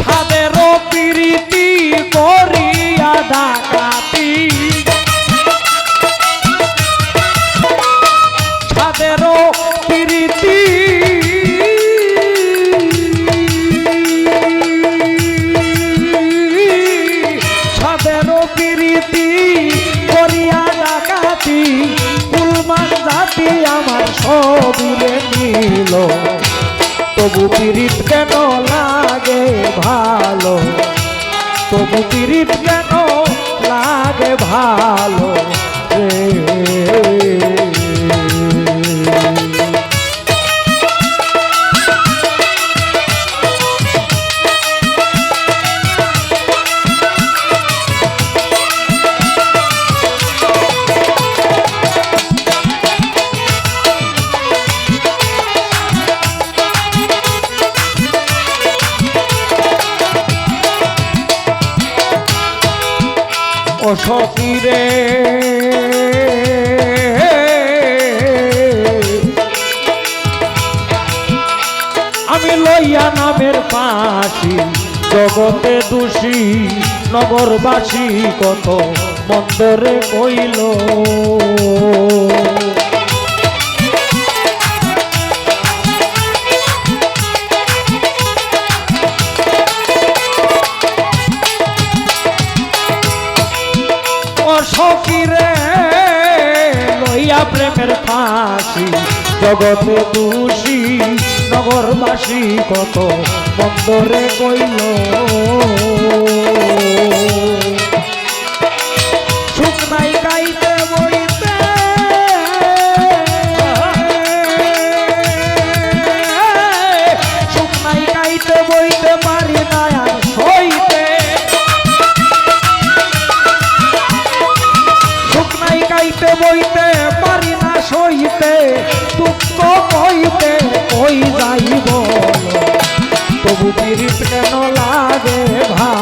ছাদেরও তবু পিরিত কেন লাগে ভালো? তবু পিরিত কেন লাগে ভালো রে? সখীরে আমি লইয়া নামের পাশি জগতে দোষী নগরবাসী কত মন্দরে কইল। সখীরে লইয়া প্রেমের ফাঁসি। জগতে দোষী নগরবাসী কত বন্দরে কইল। তবু পিরিত কেন লাগে ভালো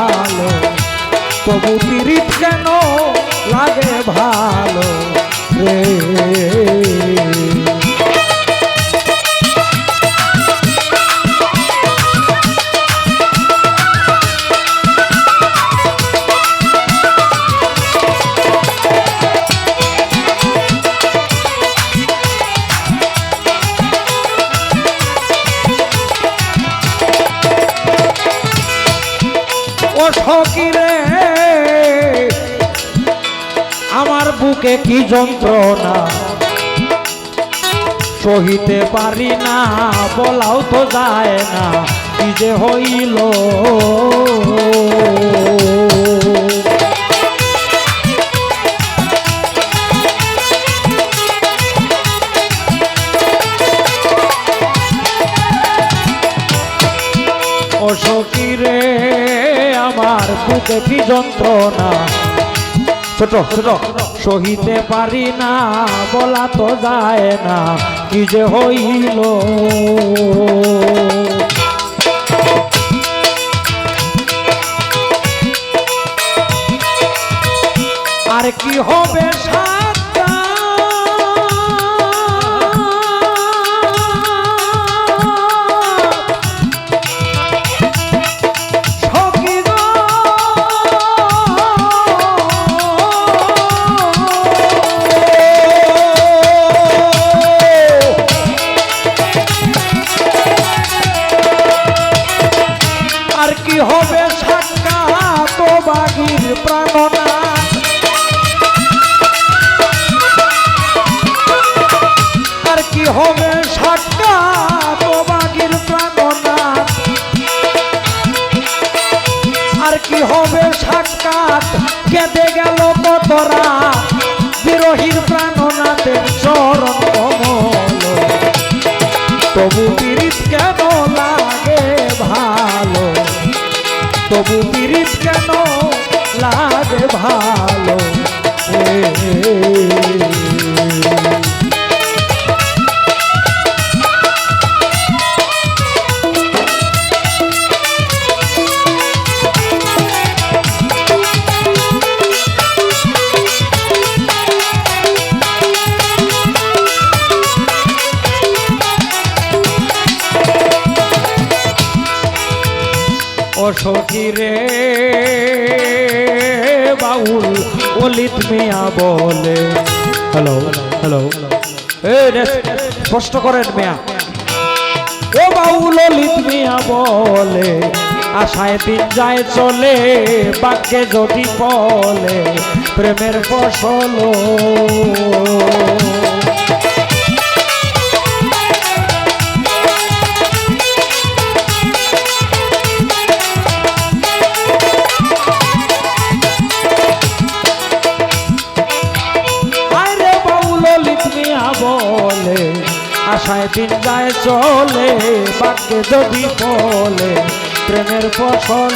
সকিরে আমার বুকে কি যন্ত্রণা? সহিতে পারি না, বলাও তো যায় না, কি যে হইল? বুকে কি যন্ত্রণা? ছোট ছোট। সহিতে পারি না, বলা তো যায় না, কি যে হইল? আর কি হবে সাতটা গেল কতরা বিরোহীর প্রাণনাথের চরণ কমল। তবু কি রে, বাউল অলিত মিয়া বলে। হ্যালো হ্যালো স্পষ্ট করেন মিয়া। ও বাউল অলিত মিয়া বলে, আশায় দিন যায় চলে, বাক্যে যদি বলে, প্রেমের ফসল। চলে বাক্যে যদি বলে প্রেমের ফসল।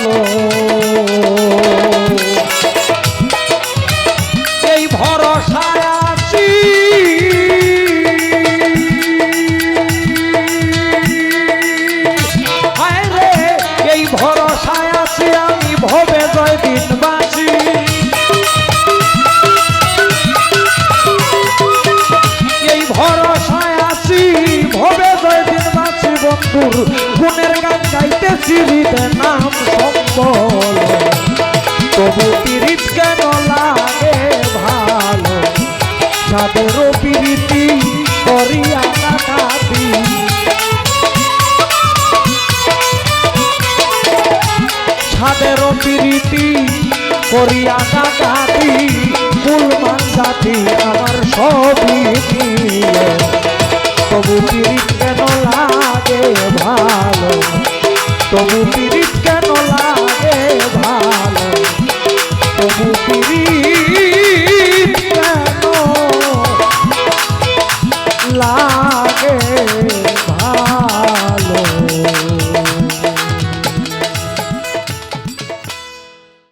বন্ধুর গুণের গান গাইতেছি হৃদে নাম সম্বল তবু পিরিত কেন লাগে ভালো? সাদেরও পিরিতি করিয়া কাটাতি সাদেরও পিরিতি করিয়া কাটাতি ফুলমান জাতি আমার সবই তবু পিরিত তবু